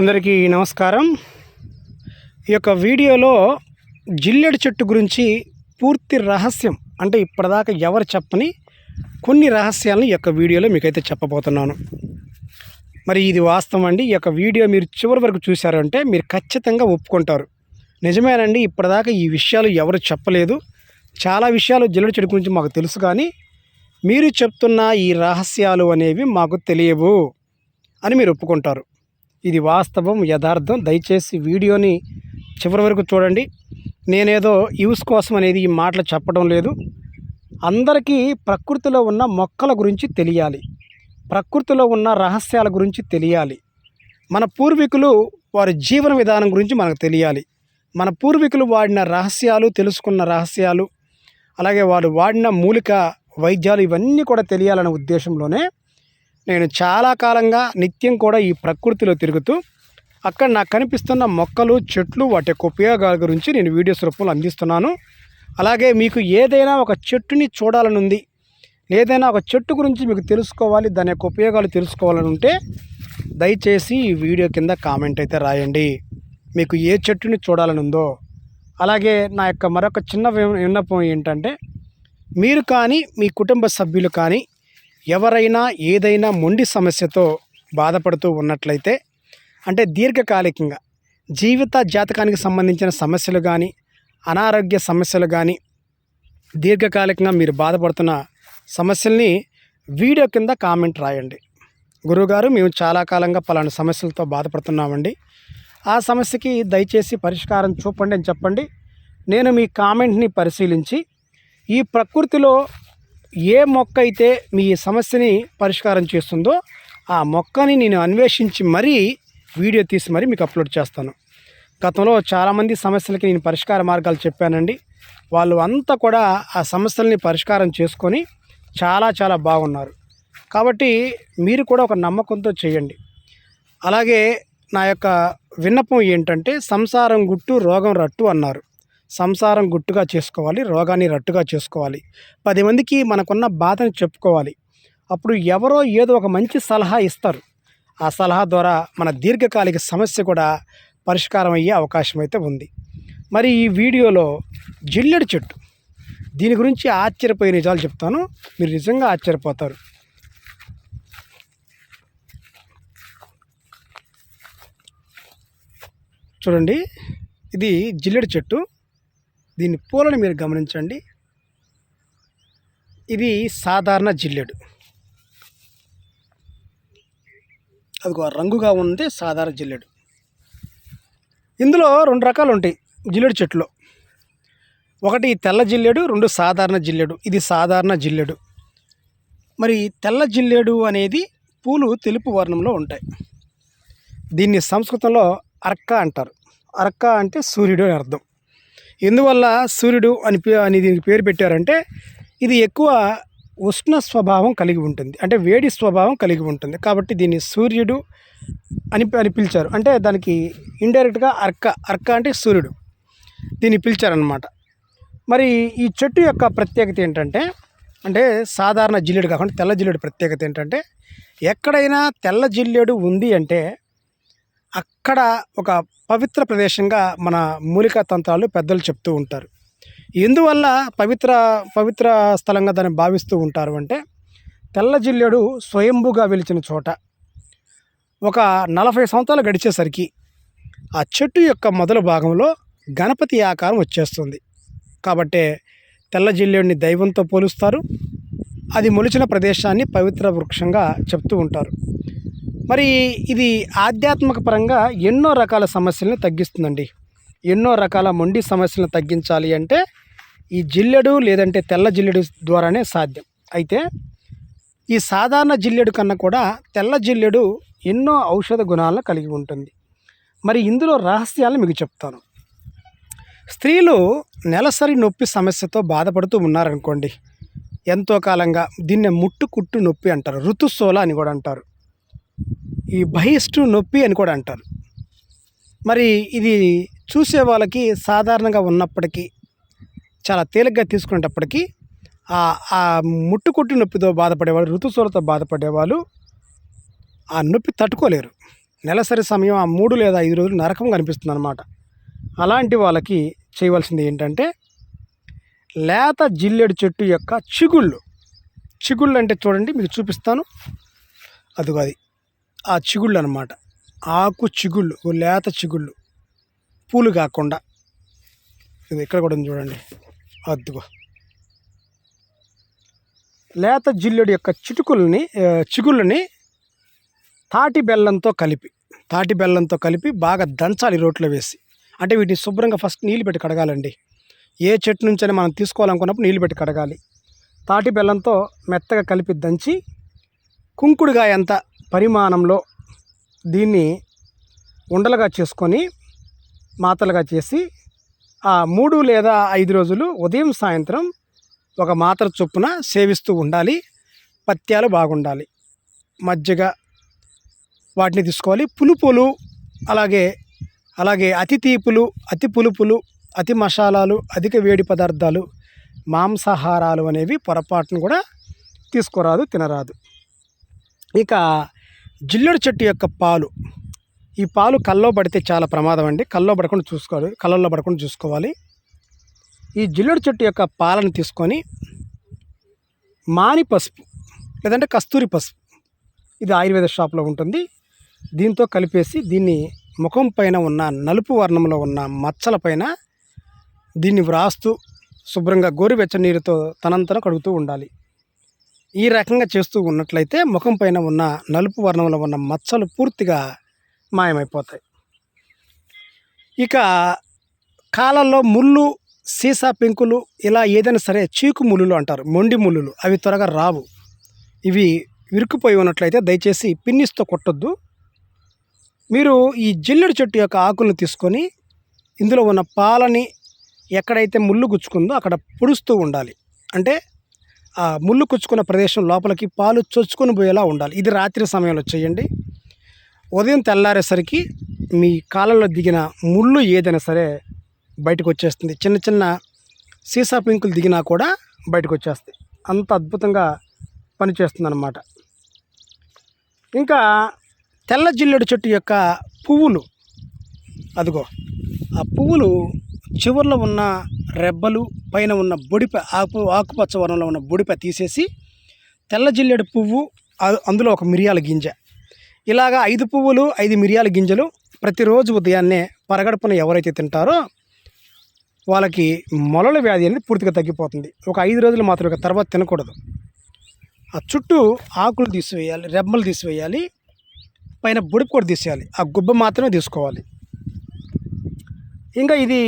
అందరికీ నమస్కారం. ఈ యొక్క వీడియోలో జిల్లెడు చెట్టు గురించి పూర్తి రహస్యం అంటే ఇప్పటిదాకా ఎవరు చెప్పని కొన్ని రహస్యాలను ఈ యొక్క వీడియోలో మీకైతే చెప్పబోతున్నాను. మరి ఇది వాస్తవం అండి. ఈ యొక్క వీడియో మీరు చివరి వరకు చూశారంటే మీరు ఖచ్చితంగా ఒప్పుకుంటారు. నిజమేనండి ఇప్పటిదాకా ఈ విషయాలు ఎవరు చెప్పలేదు. చాలా విషయాలు జిల్లెడు చెట్టు గురించి మాకు తెలుసు కానీ మీరు చెప్తున్న ఈ రహస్యాలు అనేవి మాకు తెలియవు అని మీరు ఒప్పుకుంటారు. ఇది వాస్తవం యథార్థం. దయచేసి వీడియోని చివరి వరకు చూడండి. నేనేదో యూస్ కోసం అనేది ఈ మాటలు చెప్పడం లేదు. అందరికీ ప్రకృతిలో ఉన్న మొక్కల గురించి తెలియాలి. ప్రకృతిలో ఉన్న రహస్యాల గురించి తెలియాలి. మన పూర్వీకులు వారి జీవన విధానం గురించి మనకు తెలియాలి. మన పూర్వీకులు వాడిన రహస్యాలు తెలుసుకున్న రహస్యాలు అలాగే వారు వాడిన మూలిక వైద్యాలు ఇవన్నీ కూడా తెలియాలనే ఉద్దేశంలోనే నేను చాలా కాలంగా నిత్యం కూడా ఈ ప్రకృతిలో తిరుగుతూ అక్కడ నాకు కనిపిస్తున్న మొక్కలు చెట్లు వాటి యొక్క ఉపయోగాల గురించి నేను వీడియోస్ రూపంలో అందిస్తున్నాను. అలాగే మీకు ఏదైనా ఒక చెట్టుని చూడాలని ఉంది ఏదైనా ఒక చెట్టు గురించి మీకు తెలుసుకోవాలి దాని యొక్క ఉపయోగాలు తెలుసుకోవాలని ఉంటే దయచేసి ఈ వీడియో కింద కామెంట్ అయితే రాయండి. మీకు ఏ చెట్టుని చూడాలని ఉందో అలాగే నా యొక్క మరొక చిన్న వి- విన్నపం ఏంటంటే మీరు కానీ మీ కుటుంబ సభ్యులు కానీ ఎవరైనా ఏదైనా మొండి సమస్యతో బాధపడుతూ ఉన్నట్లయితే అంటే దీర్ఘకాలికంగా జీవిత జాతకానికి సంబంధించిన సమస్యలు కానీ అనారోగ్య సమస్యలు కానీ దీర్ఘకాలికంగా మీరు బాధపడుతున్న సమస్యల్ని వీడియో కింద కామెంట్ రాయండి. గురువుగారు మేము చాలా కాలంగా పలానా సమస్యలతో బాధపడుతున్నామండి. ఆ సమస్యకి దయచేసి పరిష్కారం చూపండి అని చెప్పండి. నేను మీ కామెంట్ని పరిశీలించి ఈ ప్రకృతిలో ఏ మొక్క అయితే మీ సమస్యని పరిష్కారం చేస్తుందో ఆ మొక్కని నేను అన్వేషించి మరీ వీడియో తీసి మరీ మీకు అప్లోడ్ చేస్తాను. గతంలో చాలామంది సమస్యలకి నేను పరిష్కార మార్గాలు చెప్పానండి. వాళ్ళు అంతా కూడా ఆ సమస్యల్ని పరిష్కారం చేసుకొని చాలా చాలా బాగున్నారు. కాబట్టి మీరు కూడా ఒక నమ్మకంతో చేయండి. అలాగే నా యొక్క విన్నపం ఏంటంటే సంసారం గుట్టు రోగం రట్టు అన్నారు. సంసారం గుట్టుగా చేసుకోవాలి రోగాన్ని రట్టుగా చేసుకోవాలి. పది మందికి మనకున్న బాధని చెప్పుకోవాలి. అప్పుడు ఎవరో ఏదో ఒక మంచి సలహా ఇస్తారు. ఆ సలహా ద్వారా మన దీర్ఘకాలిక సమస్య కూడా పరిష్కారం అయ్యే అవకాశం అయితే ఉంది. మరి ఈ వీడియోలో జిల్లెడు చెట్టు. దీని గురించి ఆశ్చర్యపోయే నిజాలు చెప్తాను. మీరు నిజంగా ఆశ్చర్యపోతారు. చూడండి. ఇది జిల్లెడు చెట్టు. దీని పూలను మీరు గమనించండి. ఇది సాధారణ జిల్లెడు. అది రంగుగా ఉంది సాధారణ జిల్లెడు. ఇందులో రెండు రకాలు ఉంటాయి జిల్లెడు చెట్లు ఒకటి తెల్ల జిల్లెడు రెండు సాధారణ జిల్లెడు. ఇది సాధారణ జిల్లెడు. మరి తెల్ల జిల్లెడు అనేది పూలు తెలుపు వర్ణంలో ఉంటాయి. దీన్ని సంస్కృతంలో అర్క అంటారు. అర్క అంటే సూర్యుడు అని అర్థం. ఎందువల్ల సూర్యుడు అని పే అని దీనికి పేరు పెట్టారంటే ఇది ఎక్కువ ఉష్ణ స్వభావం కలిగి ఉంటుంది. అంటే వేడి స్వభావం కలిగి ఉంటుంది. కాబట్టి దీన్ని సూర్యుడు అని అని పిలిచారు. అంటే దానికి ఇండైరెక్ట్గా అర్క అర్క అంటే సూర్యుడు దీన్ని పిలిచారనమాట మరి ఈ చెట్టు యొక్క ప్రత్యేకత ఏంటంటే అంటే సాధారణ జిల్లేడు కాకుండా తెల్ల జిల్లేడు ప్రత్యేకత ఏంటంటే ఎక్కడైనా తెల్ల జిల్లేడు ఉంది అంటే అక్కడ ఒక పవిత్ర ప్రదేశంగా మన మూలికా తంత్రాలు పెద్దలు చెప్తూ ఉంటారు. ఎందువల్ల పవిత్ర పవిత్ర స్థలంగా దాన్ని భావిస్తూ ఉంటారు అంటే తెల్ల జిల్లెడు స్వయంభుగా వెలిచిన చోట ఒక నలభై సంవత్సరాలు గడిచేసరికి ఆ చెట్టు యొక్క మొదల భాగంలో గణపతి ఆకారం వచ్చేస్తుంది. కాబట్టే తెల్ల జిల్లేడిని దైవంతో పోలుస్తారు. అది మొలిచిన ప్రదేశాన్ని పవిత్ర వృక్షంగా చెప్తూ ఉంటారు. మరి ఇది ఆధ్యాత్మిక పరంగా ఎన్నో రకాల సమస్యలను తగ్గిస్తుందండి. ఎన్నో రకాల మొండి సమస్యలను తగ్గించాలి అంటే ఈ జిల్లెడు లేదంటే తెల్ల జిల్లెడు ద్వారానే సాధ్యం. అయితే ఈ సాధారణ జిల్లెడు కన్నా కూడా తెల్ల జిల్లెడు ఎన్నో ఔషధ గుణాలను కలిగి ఉంటుంది. మరి ఇందులో రహస్యాలను మీకు చెప్తాను. స్త్రీలు నెలసరి నొప్పి సమస్యతో బాధపడుతూ ఉన్నారనుకోండి. ఎంతో కాలంగా దీన్ని ముట్టు కుట్టు నొప్పి అంటారు. ఋతుసోల అని కూడా అంటారు. ఈ బహిష్టు నొప్పి అని కూడా అంటారు. మరి ఇది చూసే వాళ్ళకి సాధారణంగా ఉన్నప్పటికీ చాలా తేలిగ్గా తీసుకునేటప్పటికీ ఆ ఆ ముట్టుకుట్టు నొప్పితో బాధపడేవాళ్ళు ఋతుశూలతో బాధపడేవాళ్ళు ఆ నొప్పి తట్టుకోలేరు. నెలసరి సమయం ఆ మూడు లేదా ఐదు రోజులు నరకం కనిపిస్తుంది అనమాట అలాంటి వాళ్ళకి చేయవలసింది ఏంటంటే లేత జిల్లెడు చెట్టు యొక్క చిగుళ్ళు. చిగుళ్ళు అంటే చూడండి మీకు చూపిస్తాను. అదిగో అది. ఆ చిగుళ్ళు అనమాట ఆకు చిగుళ్ళు ఓ లేత చిగుళ్ళు పూలు కాకుండా. ఇది ఇక్కడ కూడా ఉంది చూడండి. అద్దుగో. లేత జిల్లుడి యొక్క చిటుకుల్ని చిగుళ్ళని తాటి బెల్లంతో కలిపి తాటి బెల్లంతో కలిపి బాగా దంచాలి రోట్లో వేసి. అంటే వీటిని శుభ్రంగా ఫస్ట్ నీళ్ళు పెట్టి కడగాలండి. ఏ చెట్టు నుంచైనా మనం తీసుకోవాలనుకున్నప్పుడు నీళ్ళు పెట్టి కడగాలి. తాటి బెల్లంతో మెత్తగా కలిపి దంచి కుంకుడుగా ఎంత పరిమాణంలో దీన్ని ఉండలుగా చేసుకొని మాతలుగా చేసి ఆ మూడు లేదా ఐదు రోజులు ఉదయం సాయంత్రం ఒక మాత్ర చొప్పున సేవిస్తూ ఉండాలి. పత్యాలు బాగుండాలి. మజ్జిగ వాటిని తీసుకోవాలి. పులుపులు అలాగే అలాగే అతి తీపులు అతి పులుపులు అతి మసాలాలు అధిక వేడి పదార్థాలు మాంసాహారాలు అనేవి పొరపాటును కూడా తీసుకోరాదు తినరాదు. ఇక జిల్లెడు చెట్టు యొక్క పాలు. ఈ పాలు కల్లో పడితే చాలా ప్రమాదం అండి. కల్లో పడకుండా చూసుకోవాలి. కళ్ళల్లో పడకుండా చూసుకోవాలి. ఈ జిల్లెడు చెట్టు యొక్క పాలను తీసుకొని మాని పసుపు లేదంటే కస్తూరి పసుపు ఇది ఆయుర్వేద షాప్లో ఉంటుంది. దీంతో కలిపేసి దీన్ని ముఖం పైన ఉన్న నలుపు వర్ణంలో ఉన్న మచ్చల పైన దీన్ని వ్రాస్తూ శుభ్రంగా గోరువెచ్చ నీరుతో తనంతరం కడుగుతూ ఉండాలి. ఈ రకంగా చేస్తూ ఉన్నట్లయితే ముఖం పైన ఉన్న నలుపు వర్ణంలో ఉన్న మచ్చలు పూర్తిగా మాయమైపోతాయి. ఇక కాలంలో ముళ్ళు సీసా పెంకులు ఇలా ఏదైనా సరే చీకు ముళ్ళులు అంటారు మొండి ముళ్ళులు అవి త్వరగా రావు. ఇవి విరుక్కుపోయి ఉన్నట్లయితే దయచేసి పిన్నిస్తో కొట్టొద్దు. మీరు ఈ జిల్లెడు చెట్టు యొక్క ఆకులను తీసుకొని ఇందులో ఉన్న పాలని ఎక్కడైతే ముళ్ళు గుచ్చుకుందో అక్కడ పుడుస్తూ ఉండాలి. అంటే ముళ్ళు కుచ్చుకున్న ప్రదేశం లోపలికి పాలు చొచ్చుకొని పోయేలా ఉండాలి. ఇది రాత్రి సమయంలో చేయండి. ఉదయం తెల్లారేసరికి మీ కాలంలో దిగిన ముళ్ళు ఏదైనా సరే బయటకు వచ్చేస్తుంది. చిన్న చిన్న సీసా పింకులు దిగినా కూడా బయటకు వచ్చేస్తాయి. అంత అద్భుతంగా పనిచేస్తుంది అన్నమాట ఇంకా తెల్ల జిల్లెడు చెట్టు యొక్క పువ్వులు. అదిగో ఆ పువ్వులు చివర్లో ఉన్న రెబ్బలు పైన ఉన్న బొడిప ఆకు ఆకుపచ్చ వర్ణంలో ఉన్న బొడిప తీసేసి తెల్ల జిల్లెడు పువ్వు అందులో ఒక మిరియాల గింజ. ఇలాగా ఐదు పువ్వులు ఐదు మిరియాల గింజలు ప్రతిరోజు ఉదయాన్నే పరగడుపున ఎవరైతే తింటారో వాళ్ళకి మొలల వ్యాధి అనేది పూర్తిగా తగ్గిపోతుంది. ఒక ఐదు రోజులు మాత్రమే తర్వాత తినకూడదు. ఆ చుట్టూ ఆకులు తీసివేయాలి రెమ్మలు తీసివేయాలి పైన బుడిపు కూడా తీసేయాలి. ఆ గుబ్బ మాత్రమే తీసుకోవాలి. ఇంకా ఇది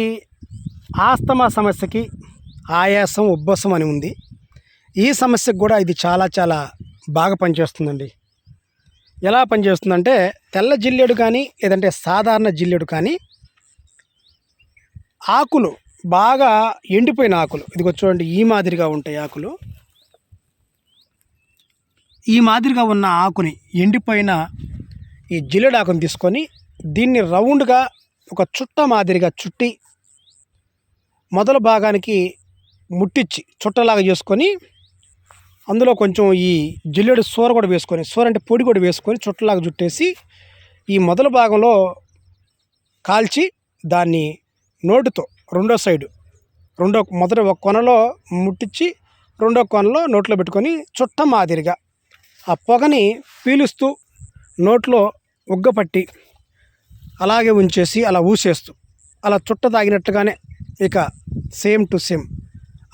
ఆస్తమా సమస్యకి ఆయాసం ఉబ్బసం అని ఉంది. ఈ సమస్యకు కూడా ఇది చాలా చాలా బాగా పనిచేస్తుందండి. ఎలా పనిచేస్తుందంటే తెల్ల జిల్లెడు కానీ లేదంటే సాధారణ జిల్లెడు కానీ ఆకులు బాగా ఎండిపోయిన ఆకులు. ఇదిగో చూడండి ఈ మాదిరిగా ఉంటాయి ఆకులు. ఈ మాదిరిగా ఉన్న ఆకుని ఎండిపోయిన ఈ జిల్లెడు ఆకుని తీసుకొని దీన్ని రౌండ్గా ఒక చుట్ట మాదిరిగా చుట్టి మొదల భాగానికి ముట్టించి చుట్టలాగా చేసుకొని అందులో కొంచెం ఈ జిల్లెడు సూర కూడా వేసుకొని సూర అంటే పొడి కూడా వేసుకొని చుట్టలాగా చుట్టేసి ఈ మొదల భాగంలో కాల్చి దాన్ని నోటుతో రెండో సైడు రెండో మొదట ఒక కొనలో ముట్టించి రెండో కొనలో నోట్లో పెట్టుకొని చుట్ట మాదిరిగా ఆ పొగని పీలుస్తూ నోట్లో ఉగ్గపట్టి అలాగే ఉంచేసి అలా ఊసేస్తూ అలా చుట్ట తాగినట్టుగానే ఇక సేమ్ టు సేమ్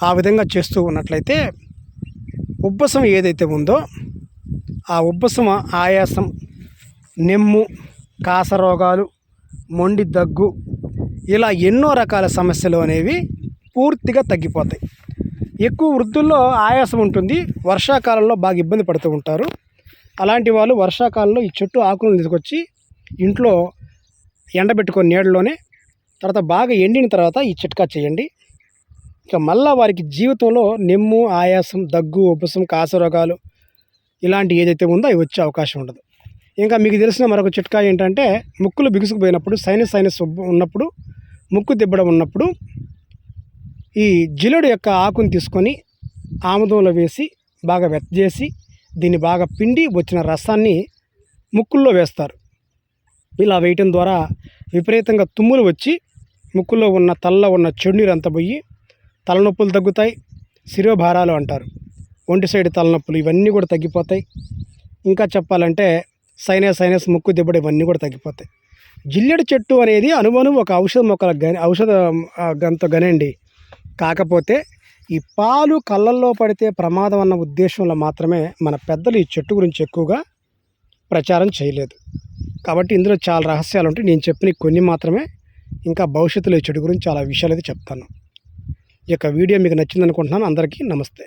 ఆ విధంగా చేస్తూ ఉన్నట్లయితే ఉబ్బసం ఏదైతే ఉందో ఆ ఉబ్బసం ఆయాసం నెమ్ము కాసరోగాలు మొండి దగ్గు ఇలా ఎన్నో రకాల సమస్యలు అనేవి పూర్తిగా తగ్గిపోతాయి. ఎక్కువ వృద్ధుల్లో ఆయాసం ఉంటుంది వర్షాకాలంలో బాగా ఇబ్బంది పడుతూ ఉంటారు. అలాంటి వాళ్ళు వర్షాకాలంలో ఈ చెట్టు ఆకులను తీసుకొచ్చి ఇంట్లో ఎండబెట్టుకొని నీడలోనే తర్వాత బాగా ఎండిన తర్వాత ఈ చిట్కా చేయండి. ఇక మళ్ళీ వారికి జీవితంలో నిమ్ము ఆయాసం దగ్గు ఉబ్బసం కాసరోగాలు ఇలాంటి ఏదైతే ఉందో అవి వచ్చే అవకాశం ఉండదు. ఇంకా మీకు తెలిసిన మరొక చిట్కా ఏంటంటే ముక్కులు బిగుసుకుపోయినప్పుడు సైనస్ సైనస్ ఉన్నప్పుడు ముక్కు దిబ్బడం ఉన్నప్పుడు ఈ జిలుడు యొక్క ఆకుని తీసుకొని ఆముదంలో వేసి బాగా వెచ్చజేసి దీన్ని బాగా పిండి వచ్చిన రసాన్ని ముక్కుల్లో వేస్తారు. ఇలా వేయటం ద్వారా విపరీతంగా తుమ్ములు వచ్చి ముక్కులో ఉన్న తలలో ఉన్న చెడునీరు అంతా పోయి తలనొప్పులు తగ్గుతాయి శిరోభారాలు అంటారు. ఒంటి సైడ్ తలనొప్పులు ఇవన్నీ కూడా తగ్గిపోతాయి. ఇంకా చెప్పాలంటే సైనస్ సైనస్ ముక్కు దిబ్బడు ఇవన్నీ కూడా తగ్గిపోతాయి. జిల్లెడు చెట్టు అనేది అనువను ఒక ఔషధ మొక్కల గని ఔషధ గంత గనండి. కాకపోతే ఈ పాలు కళ్ళల్లో పడితే ప్రమాదం అన్న ఉద్దేశంలో మాత్రమే మన పెద్దలు ఈ చెట్టు గురించి ఎక్కువగా ప్రచారం చేయలేదు. కాబట్టి ఇందులో చాలా రహస్యాలు ఉంటాయి నేను చెప్పిన కొన్ని మాత్రమే. ఇంకా భవిష్యత్తులో ఈ చెట్టు గురించి చాలా విషయాలు అయితే చెప్తాను. ఈ యొక్క వీడియో మీకు నచ్చింది అనుకుంటున్నాను అందరికీ నమస్తే.